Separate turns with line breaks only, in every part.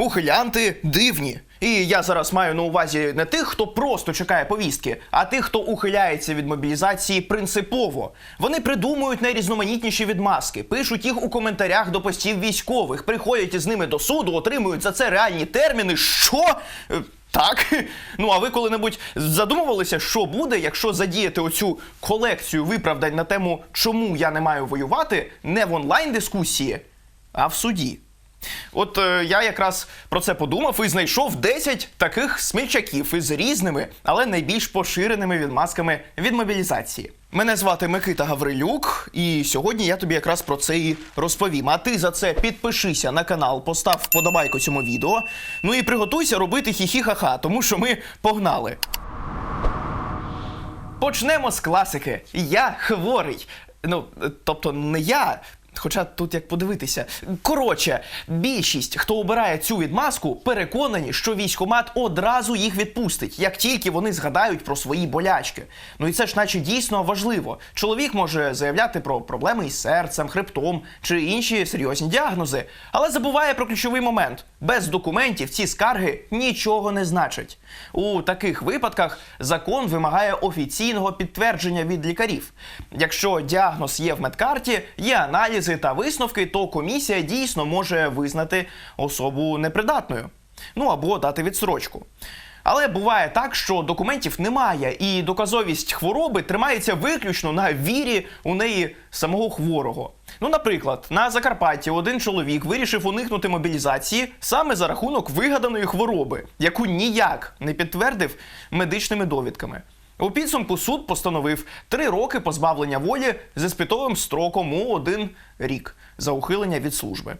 ухилянти дивні. І я зараз маю на увазі не тих, хто просто чекає повістки, а тих, хто ухиляється від мобілізації принципово. Вони придумують найрізноманітніші відмазки, пишуть їх у коментарях до постів військових, приходять із ними до суду, отримують за це реальні терміни. Що? Е, Так. Ну а ви коли-небудь задумувалися, що буде, якщо задіяти оцю колекцію виправдань на тему, чому я не маю воювати, не в онлайн дискусії, а в суді. От е, я якраз про це подумав і знайшов 10 таких смільчаків із різними, але найбільш поширеними відмазками від мобілізації. Мене звати Микита Гаврилюк, і сьогодні я тобі якраз про це і розповім. А ти за це підпишися на канал, постав вподобайку цьому відео. Ну і приготуйся робити хі-хі-ха-ха, тому що ми погнали. Почнемо з класики. Я хворий. Ну, тобто не я. Хоча тут як подивитися. Коротше, більшість, хто обирає цю відмазку, переконані, що військомат одразу їх відпустить, як тільки вони згадають про свої болячки. Ну і це ж, наче дійсно важливо. Чоловік може заявляти про проблеми із серцем, хребтом чи інші серйозні діагнози, але забуває про ключовий момент: без документів ці скарги нічого не значать. У таких випадках закон вимагає офіційного підтвердження від лікарів. Якщо діагноз є в медкарті, є аналізи та висновки, то комісія дійсно може визнати особу непридатною. Ну або дати відсрочку. Але буває так, що документів немає, і доказовість хвороби тримається виключно на вірі у неї самого хворого. Ну, наприклад, на Закарпатті один чоловік вирішив уникнути мобілізації саме за рахунок вигаданої хвороби, яку ніяк не підтвердив медичними довідками. У підсумку суд постановив три роки позбавлення волі з іспитовим строком у один рік за ухилення від служби.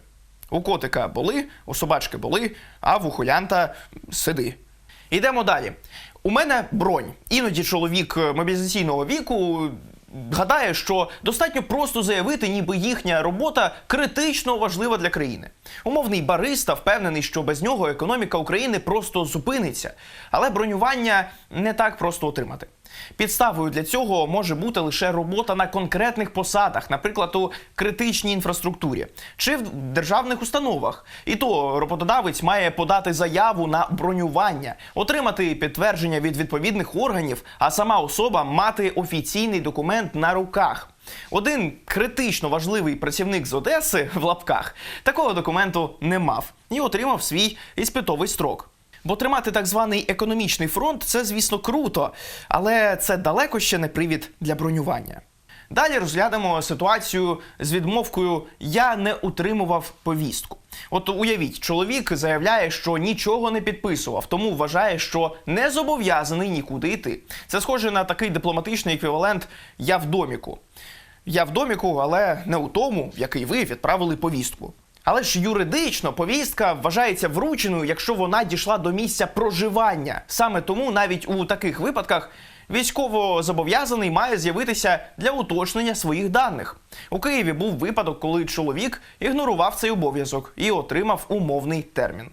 У котика були, у собачки були, а в ухулянта сиди. Йдемо далі. У мене бронь. Іноді чоловік е, мобілізаційного віку гадає, що достатньо просто заявити, ніби їхня робота критично важлива для країни. Умовний бариста впевнений, що без нього економіка України просто зупиниться. Але бронювання не так просто отримати. Підставою для цього може бути лише робота на конкретних посадах, наприклад, у критичній інфраструктурі чи в державних установах. І то роботодавець має подати заяву на бронювання, отримати підтвердження від відповідних органів, а сама особа мати офіційний документ на руках. Один критично важливий працівник з Одеси в лапках такого документу не мав і отримав свій іспитовий строк. Бо тримати так званий економічний фронт це, звісно, круто, але це далеко ще не привід для бронювання. Далі розглянемо ситуацію з відмовкою Я не утримував повістку. От уявіть, чоловік заявляє, що нічого не підписував, тому вважає, що не зобов'язаний нікуди йти. Це схоже на такий дипломатичний еквівалент Я в доміку. Я в доміку, але не у тому, в який ви відправили повістку. Але ж юридично повістка вважається врученою, якщо вона дійшла до місця проживання. Саме тому навіть у таких випадках військово зобов'язаний має з'явитися для уточнення своїх даних. У Києві був випадок, коли чоловік ігнорував цей обов'язок і отримав умовний термін.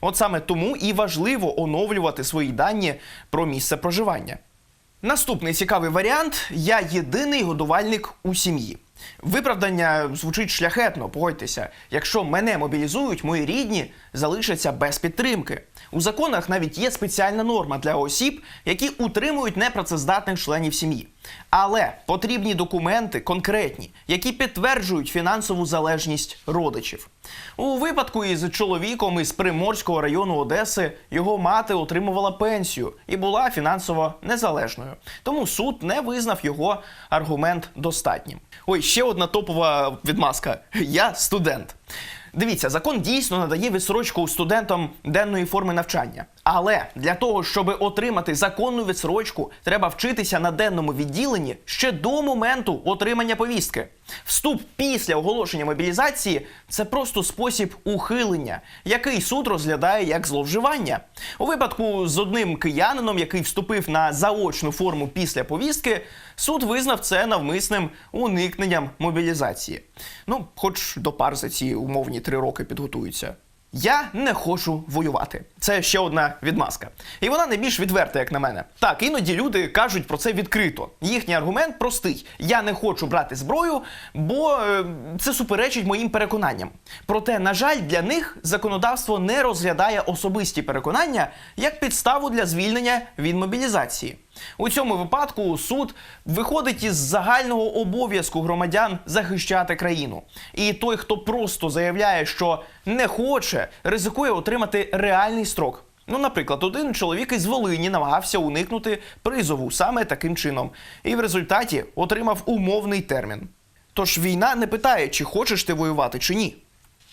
От саме тому і важливо оновлювати свої дані про місце проживання. Наступний цікавий варіант: я єдиний годувальник у сім'ї. Виправдання звучить шляхетно, погодьтеся. Якщо мене мобілізують, мої рідні залишаться без підтримки. У законах навіть є спеціальна норма для осіб, які утримують непрацездатних членів сім'ї. Але потрібні документи конкретні, які підтверджують фінансову залежність родичів. У випадку із чоловіком із Приморського району Одеси його мати отримувала пенсію і була фінансово незалежною. Тому суд не визнав його аргумент достатнім. Ой, ще одна топова відмазка: я студент. Дивіться, закон дійсно надає відсрочку студентам денної форми навчання. Але для того, щоб отримати законну відсрочку, треба вчитися на денному відділенні ще до моменту отримання повістки. Вступ після оголошення мобілізації це просто спосіб ухилення, який суд розглядає як зловживання. У випадку з одним киянином, який вступив на заочну форму після повістки, суд визнав це навмисним уникненням мобілізації. Ну, хоч до пар за ці умовні три роки підготуються. Я не хочу воювати. Це ще одна відмазка. І вона не більш відверта, як на мене. Так, іноді люди кажуть про це відкрито. Їхній аргумент простий: я не хочу брати зброю, бо е, це суперечить моїм переконанням. Проте, на жаль, для них законодавство не розглядає особисті переконання як підставу для звільнення від мобілізації. У цьому випадку суд виходить із загального обов'язку громадян захищати країну. І той, хто просто заявляє, що не хоче, ризикує отримати реальний строк. Ну, наприклад, один чоловік із Волині намагався уникнути призову саме таким чином, і в результаті отримав умовний термін. Тож війна не питає, чи хочеш ти воювати, чи ні.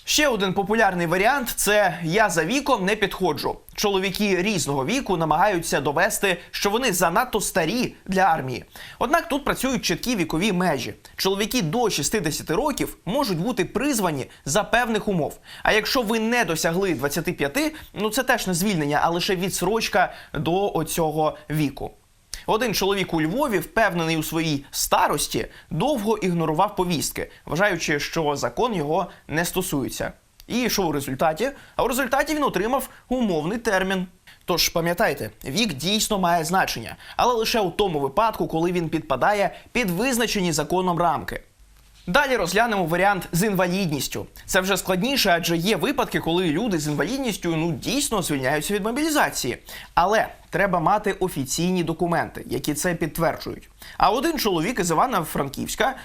Ще один популярний варіант це я за віком не підходжу. Чоловіки різного віку намагаються довести, що вони занадто старі для армії. Однак тут працюють чіткі вікові межі. Чоловіки до 60 років можуть бути призвані за певних умов. А якщо ви не досягли 25, ну це теж не звільнення, а лише відсрочка до оцього віку. Один чоловік у Львові, впевнений у своїй старості, довго ігнорував повістки, вважаючи, що закон його не стосується. І що у результаті? А у результаті він отримав умовний термін. Тож пам'ятайте, вік дійсно має значення, але лише у тому випадку, коли він підпадає під визначені законом рамки. Далі розглянемо варіант з інвалідністю. Це вже складніше, адже є випадки, коли люди з інвалідністю ну дійсно звільняються від мобілізації. Але треба мати офіційні документи, які це підтверджують. А один чоловік із Івана-Франківська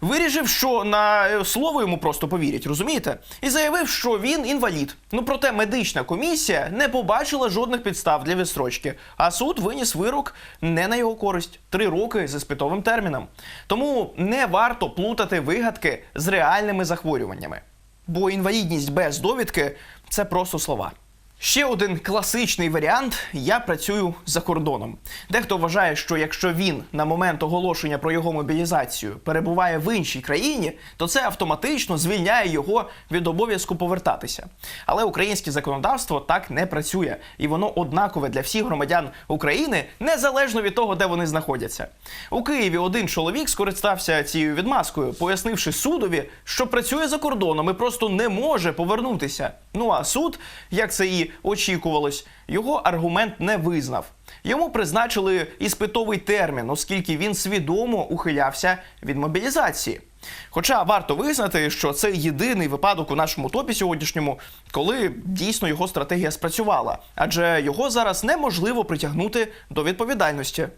вирішив, що на е, слово йому просто повірять, розумієте? І заявив, що він інвалід. Ну проте медична комісія не побачила жодних підстав для відстрочки, а суд виніс вирок не на його користь три роки з іспитовим терміном. Тому не варто плутати вигадки з реальними захворюваннями. Бо інвалідність без довідки це просто слова. Ще один класичний варіант: я працюю за кордоном. Дехто вважає, що якщо він на момент оголошення про його мобілізацію перебуває в іншій країні, то це автоматично звільняє його від обов'язку повертатися. Але українське законодавство так не працює, і воно однакове для всіх громадян України незалежно від того, де вони знаходяться. У Києві один чоловік скористався цією відмазкою, пояснивши судові, що працює за кордоном і просто не може повернутися. Ну а суд, як це і очікувалось, його аргумент не визнав. Йому призначили іспитовий термін, оскільки він свідомо ухилявся від мобілізації. Хоча варто визнати, що це єдиний випадок у нашому топі сьогоднішньому, коли дійсно його стратегія спрацювала, адже його зараз неможливо притягнути до відповідальності.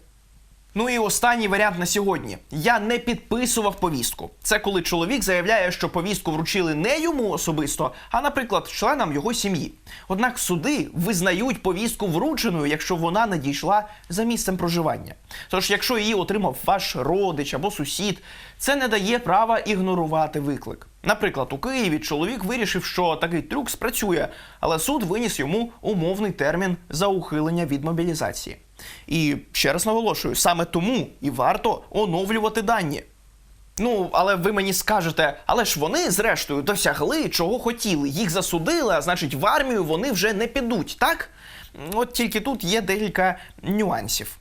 Ну і останній варіант на сьогодні. Я не підписував повістку. Це коли чоловік заявляє, що повістку вручили не йому особисто, а, наприклад, членам його сім'ї. Однак суди визнають повістку врученою, якщо вона надійшла за місцем проживання. Тож, якщо її отримав ваш родич або сусід, це не дає права ігнорувати виклик. Наприклад, у Києві чоловік вирішив, що такий трюк спрацює, але суд виніс йому умовний термін за ухилення від мобілізації. І ще раз наголошую, саме тому і варто оновлювати дані. Ну, але ви мені скажете, але ж вони, зрештою, досягли чого хотіли. Їх засудили, а значить, в армію вони вже не підуть, так? От тільки тут є декілька нюансів.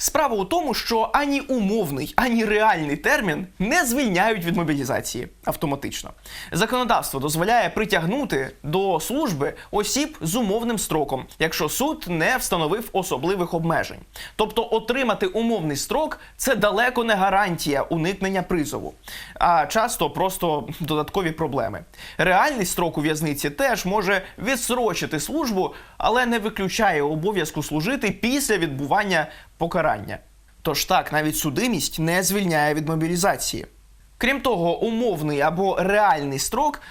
Справа у тому, що ані умовний, ані реальний термін не звільняють від мобілізації автоматично. Законодавство дозволяє притягнути до служби осіб з умовним строком, якщо суд не встановив особливих обмежень. Тобто отримати умовний строк це далеко не гарантія уникнення призову, а часто просто додаткові проблеми. Реальний строк у в'язниці теж може відсрочити службу, але не виключає обов'язку служити після відбування покарання. Тож так, навіть судимість не звільняє від мобілізації. Крім того, умовний або реальний строк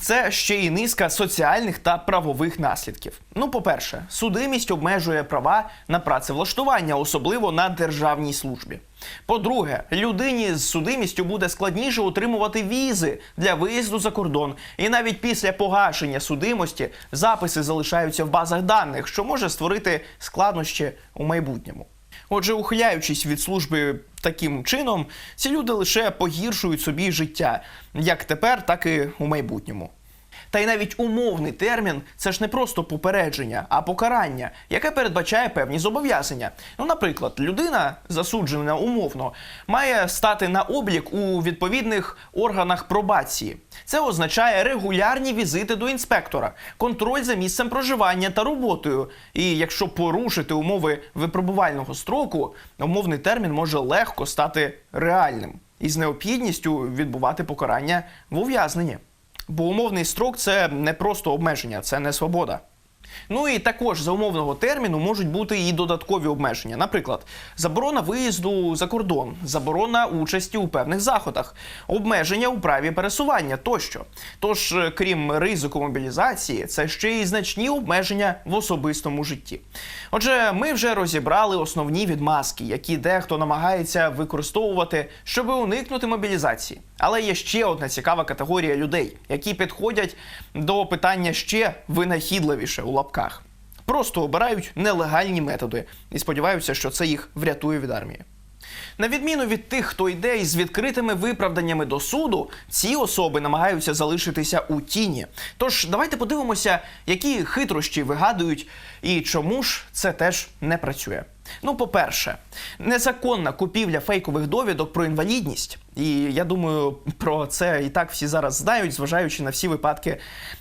це ще й низка соціальних та правових наслідків. Ну, по-перше, судимість обмежує права на працевлаштування, особливо на державній службі. По-друге, людині з судимістю буде складніше отримувати візи для виїзду за кордон, і навіть після погашення судимості записи залишаються в базах даних, що може створити складнощі у майбутньому. Отже, ухиляючись від служби таким чином, ці люди лише погіршують собі життя як тепер, так і у майбутньому. Та й навіть умовний термін це ж не просто попередження, а покарання, яке передбачає певні зобов'язання. Ну, наприклад, людина, засуджена умовно, має стати на облік у відповідних органах пробації. Це означає регулярні візити до інспектора, контроль за місцем проживання та роботою. І якщо порушити умови випробувального строку, умовний термін може легко стати реальним із необхідністю відбувати покарання в ув'язненні. Бо умовний строк це не просто обмеження, це не свобода. Ну і також за умовного терміну можуть бути і додаткові обмеження. Наприклад, заборона виїзду за кордон, заборона участі у певних заходах, обмеження у праві пересування тощо. Тож, е, крім ризику мобілізації, це ще й значні обмеження в особистому житті. Отже, ми вже розібрали основні відмазки, які дехто намагається використовувати, щоб уникнути мобілізації. Але є ще одна цікава категорія людей, які підходять до питання ще винахідливіше у лапках. Просто обирають нелегальні методи і сподіваються, що це їх врятує від армії. На відміну від тих, хто йде із відкритими виправданнями до суду, ці особи намагаються залишитися у тіні. Тож давайте подивимося, які хитрощі вигадують і чому ж це теж не працює. Ну, по-перше, незаконна купівля фейкових довідок про інвалідність. І я думаю, про це і так всі зараз знають, зважаючи на всі випадки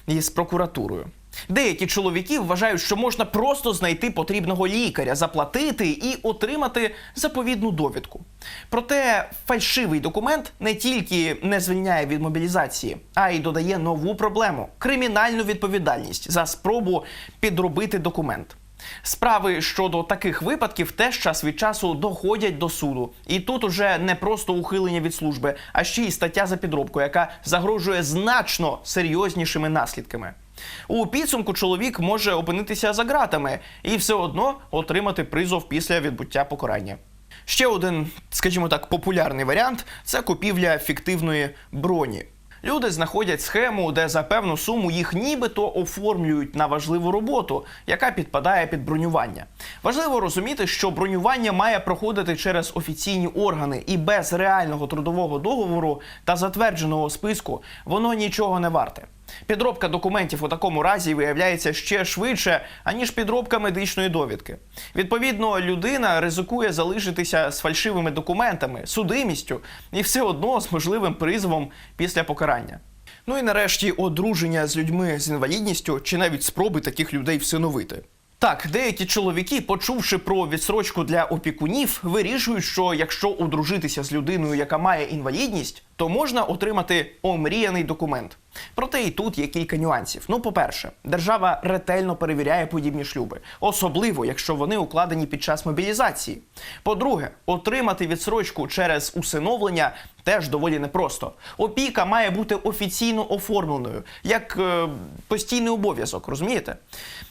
із прокуратурою. Деякі чоловіки вважають, що можна просто знайти потрібного лікаря, заплатити і отримати заповідну довідку. Проте фальшивий документ не тільки не звільняє від мобілізації, а й додає нову проблему кримінальну відповідальність за спробу підробити документ. Справи щодо таких випадків теж час від часу доходять до суду. І тут уже не просто ухилення від служби, а ще й стаття за підробку, яка загрожує значно серйознішими наслідками. У підсумку чоловік може опинитися за ґратами і все одно отримати призов після відбуття покарання. Ще один, скажімо так, популярний варіант це купівля фіктивної броні. Люди знаходять схему, де за певну суму їх нібито оформлюють на важливу роботу, яка підпадає під бронювання. Важливо розуміти, що бронювання має проходити через офіційні органи, і без реального трудового договору та затвердженого списку воно нічого не варте. Підробка документів у такому разі виявляється ще швидше, аніж підробка медичної довідки. Відповідно, людина ризикує залишитися з фальшивими документами, судимістю і все одно з можливим призовом після покарання. Ну і нарешті одруження з людьми з інвалідністю чи навіть спроби таких людей всиновити. Так, деякі чоловіки, почувши про відсрочку для опікунів, вирішують, що якщо одружитися з людиною, яка має інвалідність, то можна отримати омріяний документ. Проте і тут є кілька нюансів. Ну, по-перше, держава ретельно перевіряє подібні шлюби, особливо якщо вони укладені під час мобілізації. По-друге, отримати відсрочку через усиновлення теж доволі непросто. Опіка має бути офіційно оформленою, як е, постійний обов'язок, розумієте?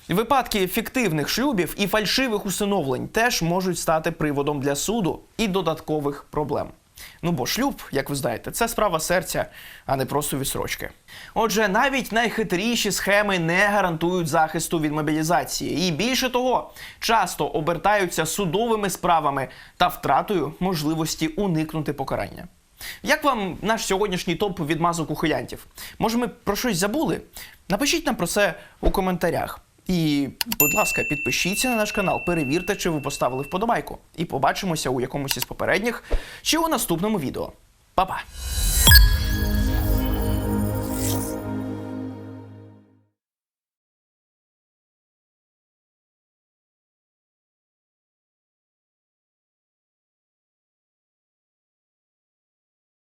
Випадки фіктивних шлюбів і фальшивих усиновлень теж можуть стати приводом для суду і додаткових проблем. Ну бо шлюб, як ви знаєте, це справа серця, а не просто відсрочки. Отже, навіть найхитріші схеми не гарантують захисту від мобілізації. І більше того, часто обертаються судовими справами та втратою можливості уникнути покарання. Як вам наш сьогоднішній топ відмазок ухилянтів? Може, ми про щось забули? Напишіть нам про це у коментарях. І, будь ласка, підпишіться на наш канал, перевірте, чи ви поставили вподобайку. І побачимося у якомусь із попередніх чи у наступному відео. Па-па!